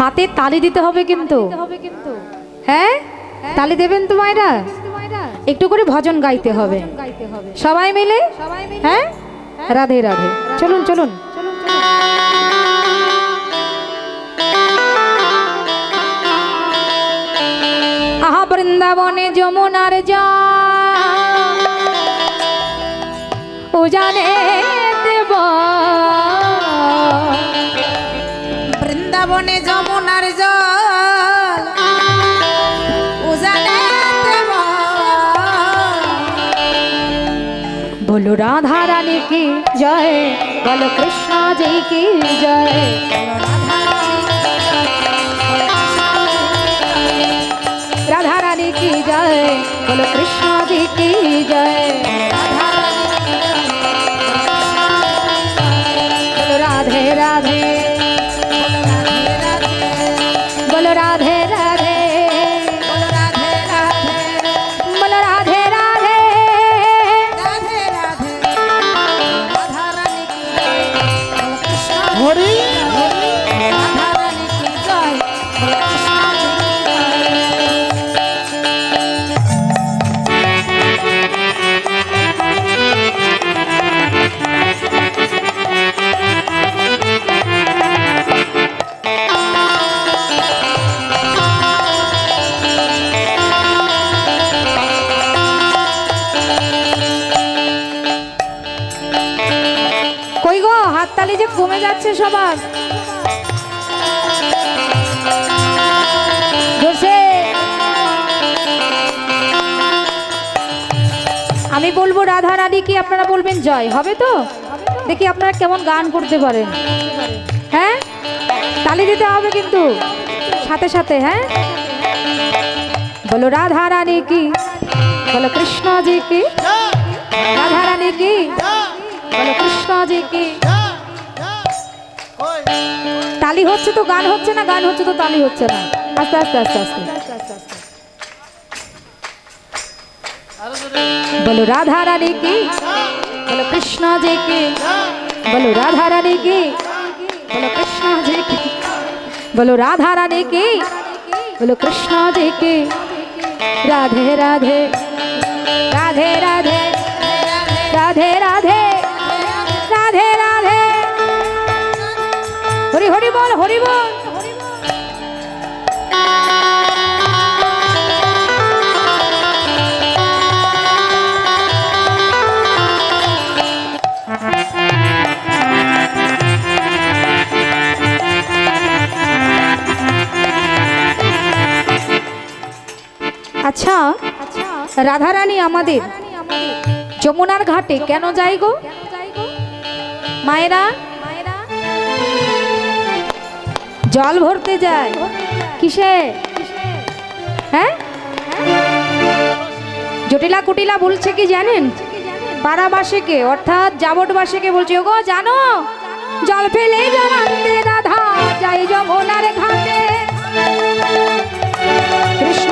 হাতে তালি দিতে হবে কিন্তু। হ্যাঁ? তালি দেবেন তো মায়েরা? একটু করে ভজন গাইতে হবে। সবাই মিলে? হ্যাঁ? রাধে রাধে। চলুন চলুন। আহা বৃন্দাবনে যমুনার যা ও জানে বলো রাধা রানী কি জয়, বলো কৃষ্ণজি কি জয়। রাধা রানী কি জয়, বলো কৃষ্ণজি কি জয়। যে কমে যাচ্ছে সবার আমি বলব রাধা রানী কি আপনারা বলবেন? জয়। হবে তো? দেখি আপনারা কেমন গান করতে পারেন। হ্যাঁ? তালি দিতে হবে কিন্তু। সাথে সাথে হ্যাঁ? বলো রাধা রানী কি? বলো কৃষ্ণজি কি? রাধা রানী কি? বলো কৃষ্ণ জি কি? তালি হচ্ছে তো, গান হচ্ছে না, গান হচ্ছে তো, তালি হচ্ছে না। আস্তে আস্তে আস্তে আস্তে। বলো রাধা রানী কি? বলো কৃষ্ণ জি কি? বলো রাধা রানী কি? বলো কৃষ্ণ জি কি? বলো রাধা রানী কি? বলো কৃষ্ণ জি কি? রাধে রাধে রাধে। রাধে রাধে। রাধে রাধে। রাধারানী আমাদের যমুনার ঘাটে কেন যাই গো? মায়েরা, জল ভরতে যায়। কিসে? হ্যাঁ? জটিলা কুটিলা বলছে কি জানেন? পাড়াবাসীকে, অর্থাৎ জাবটবাসীকে বলছে গো জানো? জল ফেলে রাধা, যাই যমুনার ঘাটে।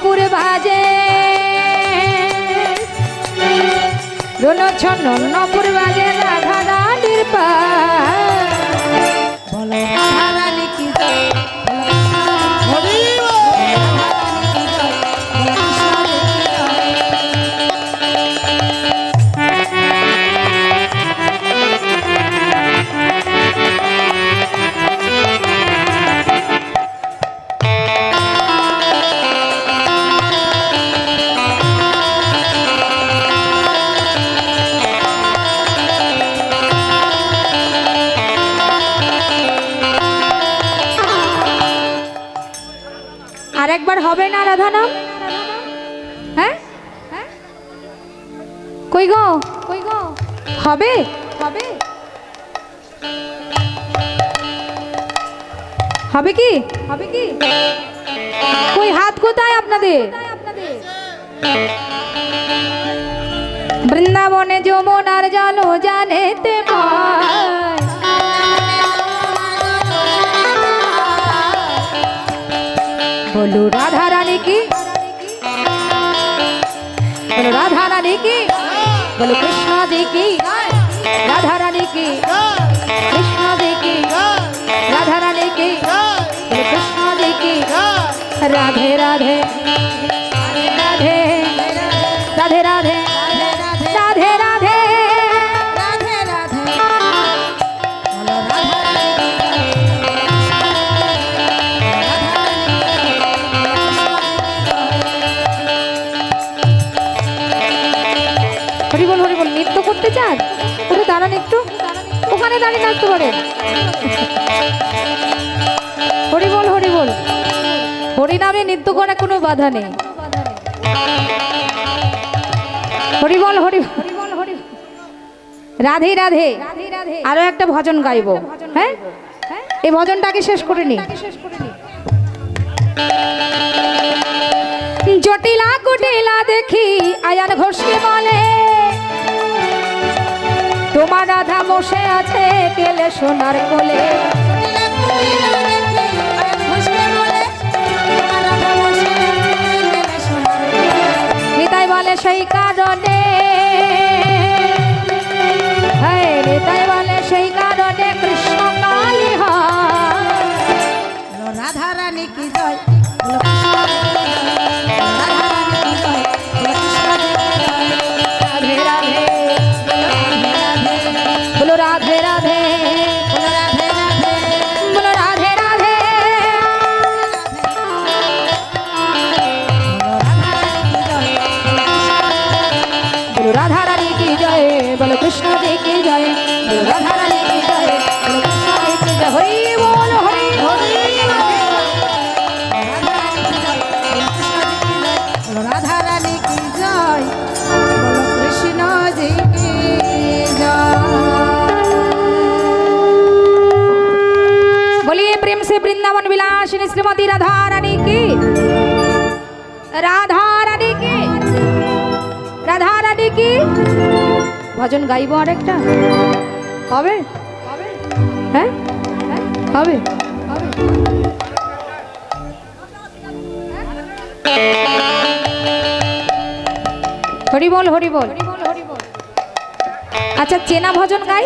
নপুর বাজে। রোল ছন নপুর বাজে রাধা রানীর পা। আর একবার হবে না রাধা নাম হ্যাঁ? কই গো? কই গো? হবে? হবে? হবে কি? হবে কি? কই, হাত কোথায় আপনাদের? বৃন্দাবনে যমুনার জল জানেতে পায়। বলো রাধা রানী কি বলো রাধা রানী কি বলো কৃষ্ণ জি কি রাধা রানী কি কৃষ্ণ জি কি রাধা রানী কি বলো কৃষ্ণ জি কি রাধে রাধে রাধে চান ওটা দাঁড়ান একটু। ওখানে দাঁড়িয়ে নাচতে পারেন। হরি বল হরি বল হরি নামে নৃত্য কোনো বাধা নেই। হরি বল হরি। রাধে রাধে। আরও একটা ভজন গাইবো। হ্যাঁ? এই ভজনটাকে শেষ করে নি। জটিলা কুটিলা দেখি, আয়ার ঘোষকে বলে। তোমার রাধা বসে আছে কেলে সোনার কোলে? নিতাই বলে সেই কারণে। হ্যাঁ নিতাই বলে সেই কারণে বলো রাধে রাধে। আসেন শ্রীমতী রাধা রানী কি? রাধা রানী কি? রাধা রানী কি? ভজন গাইব আর একটা হবে? হ্যাঁ? হবে? হরিবল হরিবল। আচ্ছা চেনা ভজন গাই?